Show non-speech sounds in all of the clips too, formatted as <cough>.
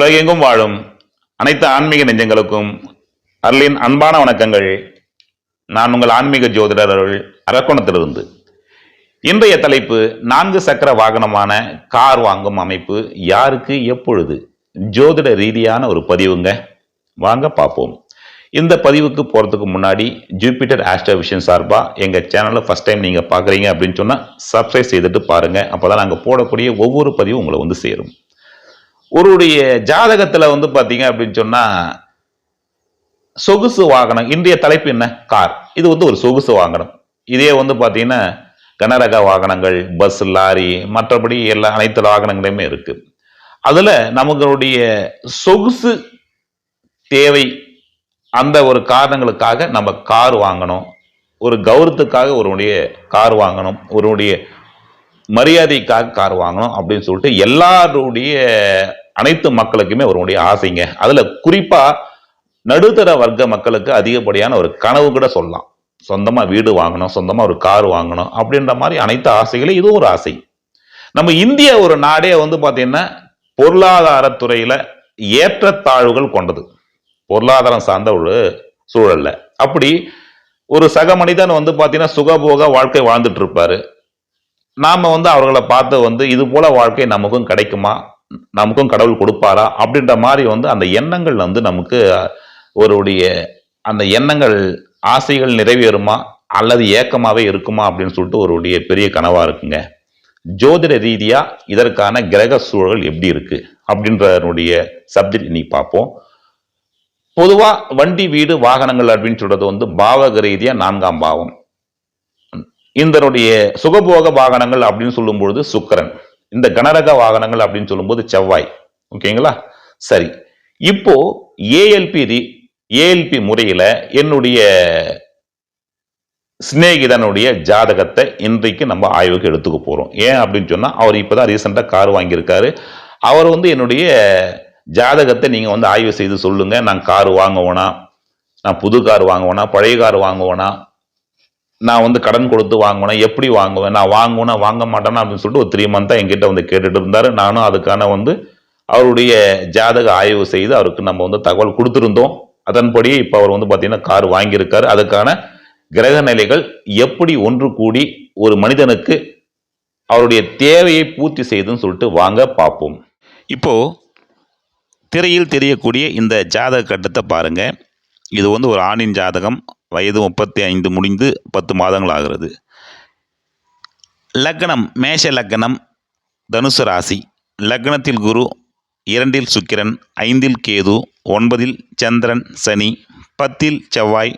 உலகெங்கும் வாழும் அனைத்து ஆன்மீக நெஞ்சங்களுக்கும் அருளின் அன்பான வணக்கங்கள். நான் உங்கள் ஆன்மீக ஜோதிடர் அருள் அரக்கோணத்திலிருந்து. இன்றைய தலைப்பு நான்கு சக்கர வாகனமான கார் வாங்கும் அமைப்பு யாருக்கு எப்பொழுது? ஜோதிட ரீதியான ஒரு பதிவுங்க. வாங்க பார்ப்போம். இந்த பதிவுக்கு போகிறதுக்கு முன்னாடி ஜூபிட்டர் ஆஸ்ட்ரோ விஷன் சார்பாக எங்கள் சேனலை ஃபஸ்ட் டைம் நீங்கள் பார்க்குறீங்க அப்படின்னு சொன்னால் சப்ஸ்கிரைப் செய்துட்டு பாருங்கள் அப்போ தான் நாங்கள் போடக்கூடிய ஒவ்வொரு பதிவும் உங்களை வந்து சேரும். ஒருவருடைய ஜாதகத்தில் வந்து பார்த்தீங்க அப்படின்னு சொன்னால் சொகுசு வாகனம் இன்றைய தலைப்பு என்ன? கார். இது வந்து ஒரு சொகுசு வாகனம். இதே வந்து பார்த்தீங்கன்னா கனரக வாகனங்கள் பஸ் லாரி மற்றபடி எல்லா அனைத்து வாகனங்களுமே இருக்கு. அதில் நமங்களுடைய சொகுசு தேவை அந்த ஒரு காரணங்களுக்காக நம்ம கார் வாங்கணும். ஒரு கௌரவத்துக்காக ஒருவனுடைய கார் வாங்கணும். ஒருவனுடைய மரியாதைக்காக கார் வாங்கணும் அப்படின்னு சொல்லிட்டு எல்லாருடைய அனைத்து மக்களுக்குமே அவருடைய ஆசைங்க. அதுல குறிப்பா நடுத்தர வர்க்க மக்களுக்கு அதிகப்படியான ஒரு கனவு கூட சொல்லலாம். சொந்தமா வீடு வாங்கணும் சொந்தமா ஒரு கார் வாங்கணும் அப்படின்ற மாதிரி அனைத்து ஆசைகளும் இதுவும் ஒரு ஆசை. நம்ம இந்திய ஒரு நாடே வந்து பாத்தீங்கன்னா பொருளாதாரத்துறையில ஏற்றத்தாழ்வுகள் கொண்டது. பொருளாதாரம் சார்ந்த ஒரு சூழல்ல. அப்படி ஒரு சக மனிதன் வந்து பாத்தீங்கன்னா சுகபோக வாழ்க்கை வாழ்ந்துட்டு இருப்பாரு. நாம் வந்து அவர்களை பார்த்து வந்து இது போல வாழ்க்கை நமக்கும் கிடைக்குமா? நமக்கும் கடவுள் கொடுப்பாரா? அப்படின்ற மாதிரி வந்து அந்த எண்ணங்கள் வந்து நமக்கு ஒருடைய அந்த எண்ணங்கள் ஆசைகள் நிறைவேறுமா? அல்லது ஏக்கமாகவே இருக்குமா? அப்படின்னு சொல்லிட்டு ஒருடைய பெரிய கனவாக இருக்குங்க. ஜோதிட ரீதியாக இதற்கான கிரக சூழல் எப்படி இருக்குது அப்படின்றனுடைய சப்ஜெக்ட் இன்னைக்கு பார்ப்போம். பொதுவாக வண்டி வீடு வாகனங்கள் அப்படின்னு சொல்கிறது வந்து பாவக ரீதியாக நான்காம் பாவம். இதனுடைய சுகபோக வாகனங்கள் அப்படின்னு சொல்லும்பொழுது சுக்கரன். இந்த கனரக வாகனங்கள் அப்படின்னு சொல்லும்போது செவ்வாய். ஓகேங்களா சரி. இப்போ ஏஎல்பி ரி ஏஎல்பி முறையில என்னுடைய சிநேகிதனுடைய ஜாதகத்தை இன்றைக்கு நம்ம ஆய்வுக்கு எடுத்துக்க போறோம். ஏன் அப்படின்னு சொன்னா அவர் இப்பதான் ரீசெண்டா கார் வாங்கியிருக்காரு. அவர் வந்து என்னுடைய ஜாதகத்தை நீங்க வந்து ஆய்வு செய்து சொல்லுங்க. நான் கார் வாங்குவேனா? நான் புது கார் வாங்குவேனா? பழைய கார் வாங்குவேனா? நான் வந்து கடன் கொடுத்து வாங்குவேன் எப்படி வாங்குவேன் நான் வாங்குவேன் வாங்க மாட்டேன்னா அப்படின்னு சொல்லிட்டு ஒரு த்ரீ மந்த்தாக எங்கிட்ட வந்து கேட்டுட்டு இருந்தார். நானும் அதுக்கான வந்து அவருடைய ஜாதக ஆய்வு செய்து அவருக்கு நம்ம வந்து தகவல் கொடுத்துருந்தோம். அதன்படி இப்போ அவர் வந்து பார்த்தீங்கன்னா கார் வாங்கியிருக்காரு. அதுக்கான கிரக நிலைகள் எப்படி ஒன்று கூடி ஒரு மனிதனுக்கு அவருடைய தேவையை பூர்த்தி செய்துன்னு சொல்லிட்டு வாங்க பார்ப்போம். இப்போது திரையில் தெரியக்கூடிய இந்த ஜாதக கட்டத்தை பாருங்கள் இது வந்து ஒரு ஆணின் ஜாதகம் வயது முப்பத்தி ஐந்து முடிந்து பத்து மாதங்கள் ஆகிறது லக்னம் மேஷ லக்னம் தனுசு ராசி. லக்னத்தில் குரு இரண்டில் சுக்கிரன் ஐந்தில் கேது ஒன்பதில் சந்திரன் சனி பத்தில் செவ்வாய்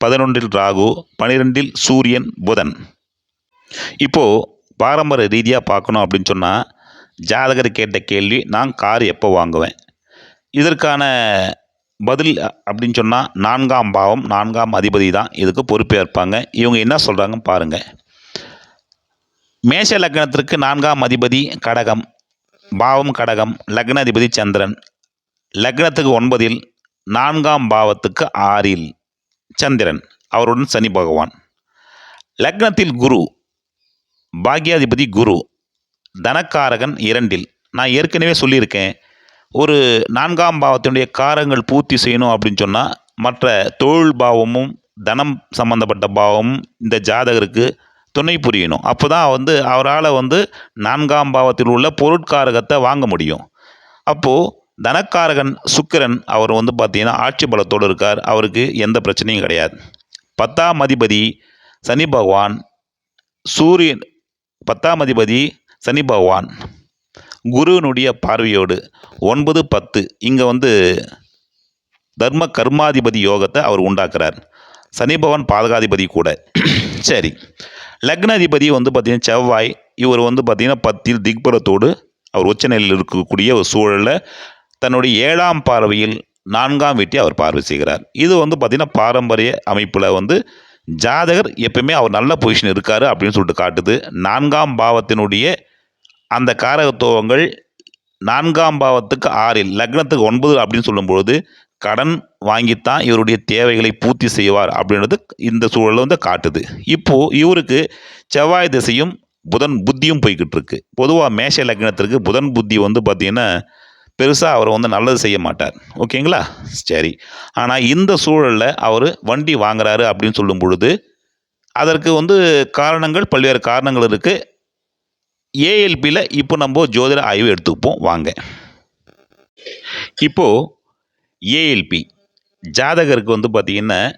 பதினொன்றில் ராகு பனிரெண்டில் சூரியன் புதன். இப்போது பாரம்பரிய ரீதியாக பார்க்கணும் அப்படின்னு சொன்னால் ஜாதகர் கேட்ட கேள்வி நான் கார் எப்போ வாங்குவேன்? இதற்கான பதில் அப்படின்னு சொன்னால் நான்காம் பாவம் நான்காம் அதிபதி தான். இதுக்கு பொறுப்பேற்பாங்க. இவங்க என்ன சொல்கிறாங்க பாருங்கள் மேஷ லக்னத்திற்கு நான்காம் அதிபதி கடகம் பாவம் கடகம் லக்னாதிபதி சந்திரன். லக்னத்துக்கு ஒன்பதில் நான்காம் பாவத்துக்கு ஆறில் சந்திரன். அவருடன் சனி பகவான். லக்னத்தில் குரு பாக்யாதிபதி குரு தனக்காரகன் இரண்டில். நான் ஏற்கனவே சொல்லியிருக்கேன். ஒரு நான்காம் பாவத்தினுடைய காரங்கள் பூர்த்தி செய்யணும் அப்படின்னு சொன்னால் மற்ற தொழில் பாவமும் தனம் சம்பந்தப்பட்ட பாவமும் இந்த ஜாதகருக்கு துணை புரியணும். அப்போ தான் வந்து அவரால் வந்து நான்காம் பாவத்தில் உள்ள பொருட்காரகத்தை வாங்க முடியும். அப்போது தனக்காரகன் சுக்கிரன் அவர் வந்து பார்த்திங்கன்னா ஆட்சி பலத்தோடு இருக்கார். அவருக்கு எந்த பிரச்சனையும் கிடையாது. பத்தாம் அதிபதி சனி பகவான் சூரியன் பத்தாம் அதிபதி சனி பகவான். குருவினுடைய பார்வையோடு. ஒன்பது பத்து. இங்கே வந்து தர்ம கர்மாதிபதி யோகத்தை அவர் உண்டாக்குறார். சனிபவன் பாதகாதிபதி கூட. <clears throat> சரி. லக்னாதிபதி வந்து பார்த்தீங்கன்னா செவ்வாய். இவர் வந்து பார்த்திங்கன்னா பத்தில் திக்பலத்தோடு அவர் உச்சநிலையில் இருக்கக்கூடிய ஒரு சூழலில் தன்னுடைய ஏழாம் பார்வையில் நான்காம் வீட்டை அவர் பார்வை செய்கிறார். இது வந்து பார்த்திங்கன்னா பாரம்பரிய அமைப்பில் வந்து ஜாதகர் எப்பயுமே அவர் நல்ல பொசிஷன் இருக்கார் அப்படின்னு சொல்லிட்டு காட்டுது. நான்காம் பாவத்தினுடைய அந்த காரகத்துவங்கள் நான்காம் பாவத்துக்கு ஆறில் லக்னத்துக்கு ஒன்பது அப்படின்னு சொல்லும்பொழுது கடன் வாங்கித்தான் இவருடைய தேவைகளை பூர்த்தி செய்வார் அப்படின்றது இந்த சூழலில் வந்து காட்டுது. இப்போது இவருக்கு செவ்வாய் திசையும் புதன் புத்தியும் போய்கிட்டு இருக்கு. பொதுவாக மேஷ லக்னத்திற்கு புதன் புத்தி வந்து பார்த்திங்கன்னா பெருசாக அவர் வந்து நல்லது செய்ய மாட்டார். ஓகேங்களா? சரி. ஆனால் இந்த சூழலில் அவர் வண்டி வாங்குறாரு அப்படின்னு சொல்லும் பொழுது அதற்கு வந்து காரணங்கள் பல்வேறு காரணங்கள் இருக்குது ஏஎல்பியில் இப்போ நம்ம ஜோதிட ஆய்வு எடுத்துப்போம். வாங்க. இப்போது ஏஎல்பி. ஜாதகருக்கு வந்து பார்த்திங்கன்னா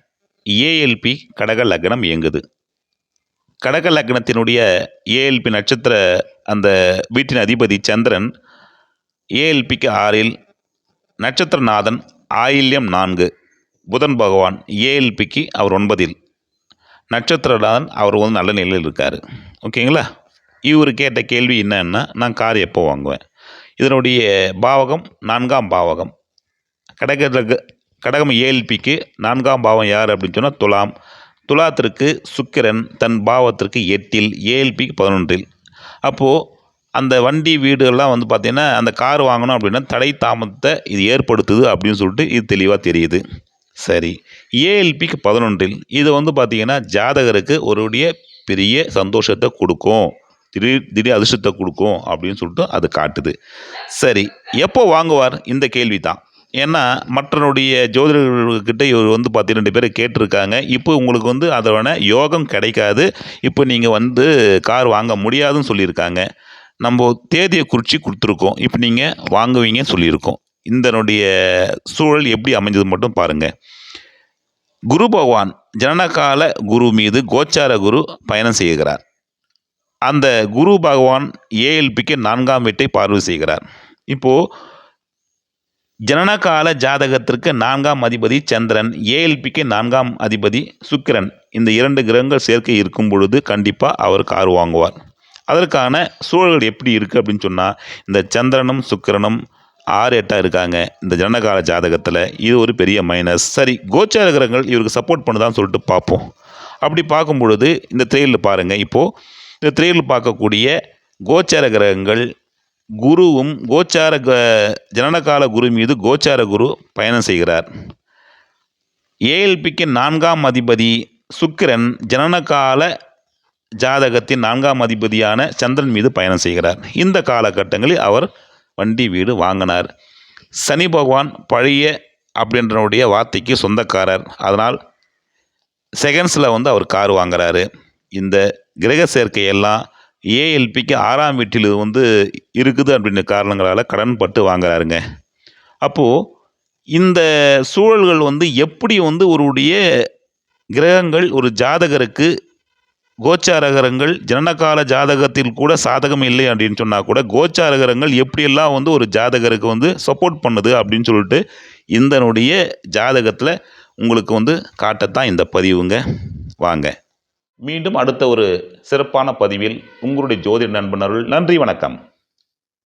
ஏஎல்பி கடக லக்னம் இயங்குது. கடக லக்னத்தினுடைய ஏஎல்பி நட்சத்திர அந்த வீட்டின் அதிபதி சந்திரன் ஏஎல்பிக்கு ஆறில் நட்சத்திரநாதன் ஆயில்யம் நான்கு. புதன் பகவான் ஏஎல்பிக்கு அவர் ஒன்பதில். நட்சத்திரநாதன் அவர் வந்து நல்ல நிலையில் இருக்கார். ஓகேங்களா? இவர் கேட்ட கேள்வி என்னன்னா நான் கார் எப்போ வாங்குவேன்? இதனுடைய பாவகம் நான்காம் பாவகம். கடக கடகம் ஏஎல்பிக்கு நான்காம் பாவம் யார் அப்படின்னு சொன்னால் துலாம். துலாத்திற்கு சுக்கிரன் தன் பாவத்திற்கு எட்டில் ஏஎல்பிக்கு பதினொன்றில். அப்போது அந்த வண்டி வீடுகள்லாம் வந்து பார்த்திங்கன்னா அந்த கார் வாங்கணும் அப்படின்னா தடை தாமதத்தை இது ஏற்படுத்துது அப்படின்னு சொல்லிட்டு இது தெளிவாக தெரியுது. சரி. ஏஎல்பிக்கு பதினொன்றில். இது வந்து பார்த்திங்கன்னா ஜாதகருக்கு ஒருடைய பெரிய சந்தோஷத்தை கொடுக்கும். திடீர் திடீர் அதிர்ஷ்டத்தை கொடுக்கும் அப்படின்னு சொல்லிட்டு அது காட்டுது. சரி எப்போ வாங்குவார்? இந்த கேள்வி தான் ஏன்னா மற்றனுடைய ஜோதிடர்கிட்ட இவர் வந்து பத்து ரெண்டு பேர் கேட்டிருக்காங்க. இப்போ உங்களுக்கு வந்து அதோட யோகம் கிடைக்காது. இப்போ நீங்கள் வந்து கார் வாங்க முடியாதுன்னு சொல்லியிருக்காங்க. நம்ம தேதியை குறித்து கொடுத்துருக்கோம். இப்போ நீங்கள் வாங்குவீங்கன்னு சொல்லியிருக்கோம். இந்தனுடைய சூழல் எப்படி அமைஞ்சது மட்டும் பாருங்கள் குரு பகவான் ஜனனகால குரு மீது கோச்சார குரு பயணம் செய்கிறார். அந்த குரு பகவான் ஏஎல்பிக்கு நான்காம் வீட்டை பார்வை செய்கிறார். இப்போது ஜனனகால ஜாதகத்திற்கு நான்காம் அதிபதி சந்திரன் ஏஎல்பிக்கு நான்காம் அதிபதி சுக்கிரன் இந்த இரண்டு கிரகங்கள் சேர்க்கை இருக்கும் பொழுது கண்டிப்பாக அவர் கார் வாங்குவார். அதற்கான சூழல்கள் எப்படி இருக்குது அப்படின்னு சொன்னால் இந்த சந்திரனும் சுக்கிரனும் ஆறு எட்டாக இருக்காங்க. இந்த ஜனனகால ஜாதகத்தில் இது ஒரு பெரிய மைனஸ் சரி கோச்சார கிரகங்கள் இவருக்கு சப்போர்ட் பண்ணுதான்னு சொல்லிட்டு பார்ப்போம். அப்படி பார்க்கும் பொழுது இந்த திரையில் பாருங்கள் இப்போது இந்த திரையில் பார்க்கக்கூடிய கோச்சார கிரகங்கள் குருவும் கோச்சார க ஜனனகால குரு மீது கோச்சார குரு பயணம் செய்கிறார். ஏஎல்பிக்கு நான்காம் அதிபதி சுக்கிரன் ஜனனகால ஜாதகத்தின் நான்காம் அதிபதியான சந்திரன் மீது பயணம் செய்கிறார். இந்த காலகட்டங்களில் அவர் வண்டி வீடு வாங்கினார். சனி பகவான் பழைய அப்படின்றனுடைய வார்த்தைக்கு சொந்தக்காரர். அதனால் செகண்ட்ஸில் வந்து அவர் கார் வாங்குறாரு. இந்த கிரக சேர்க்கையெல்லாம் ஏஎல்பிக்கு ஆறாம் வீட்டில் வந்து இருக்குது அப்படின்ற காரணங்களால் கடன் பட்டு வாங்குறாருங்க. அப்போது இந்த சூழல்கள் வந்து எப்படி வந்து ஒருடைய கிரகங்கள் ஒரு ஜாதகருக்கு கோச்சாரகரங்கள் ஜனனகால ஜாதகத்தில் கூட சாதகம் இல்லை அப்படின்னு சொன்னால் கூட கோச்சாரகரங்கள் எப்படியெல்லாம் வந்து ஒரு ஜாதகருக்கு வந்து சப்போர்ட் பண்ணுது அப்படின்னு சொல்லிட்டு இந்தனுடைய ஜாதகத்தில் உங்களுக்கு வந்து காட்டத்தான் இந்த பதிவுங்க. வாங்க. மீண்டும் அடுத்த ஒரு சிறப்பான பதிவில் உங்களுடைய ஜோதிட நண்பனர்கள் நன்றி வணக்கம்.